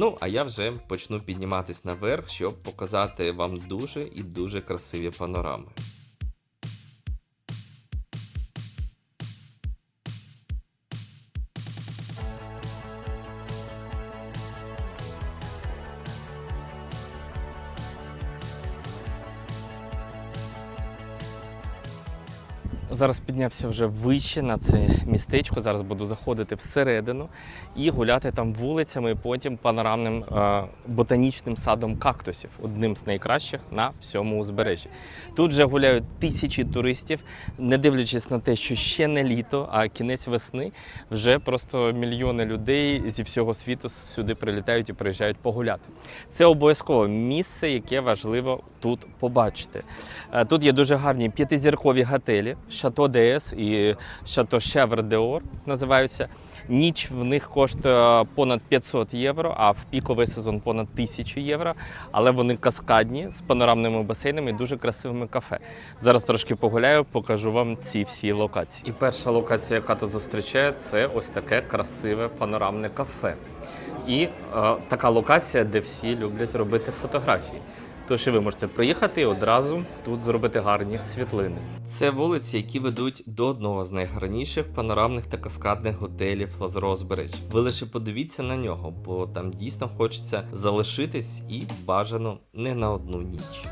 Ну, а я вже почну підніматись наверх, щоб показати вам дуже і дуже красиві панорами. Зараз піднявся вже вище на це містечко. Зараз буду заходити всередину і гуляти там вулицями, потім панорамним е, ботанічним садом кактусів, одним з найкращих на всьому узбережжі. Тут вже гуляють тисячі туристів, не дивлячись на те, що ще не літо, а кінець весни, вже просто мільйони людей зі всього світу сюди прилітають і приїжджають погуляти. Це обов'язково місце, яке важливо тут побачити. Е, Тут є дуже гарні п'ятизіркові готелі, Шато ДС і Шато Шевр Деор називаються. Ніч в них коштує понад 500 євро, а в піковий сезон понад 1000 євро. Але вони каскадні з панорамними басейнами і дуже красивими кафе. Зараз трошки погуляю, покажу вам ці всі локації. І перша локація, яка тут зустрічає, це ось таке красиве панорамне кафе. І е, така локація, де всі люблять робити фотографії. Тож і ви можете приїхати і одразу тут зробити гарні світлини. Це вулиці, які ведуть до одного з найгарніших панорамних та каскадних готелів Лазурого. Ви лише подивіться на нього, бо там дійсно хочеться залишитись і бажано не на одну ніч.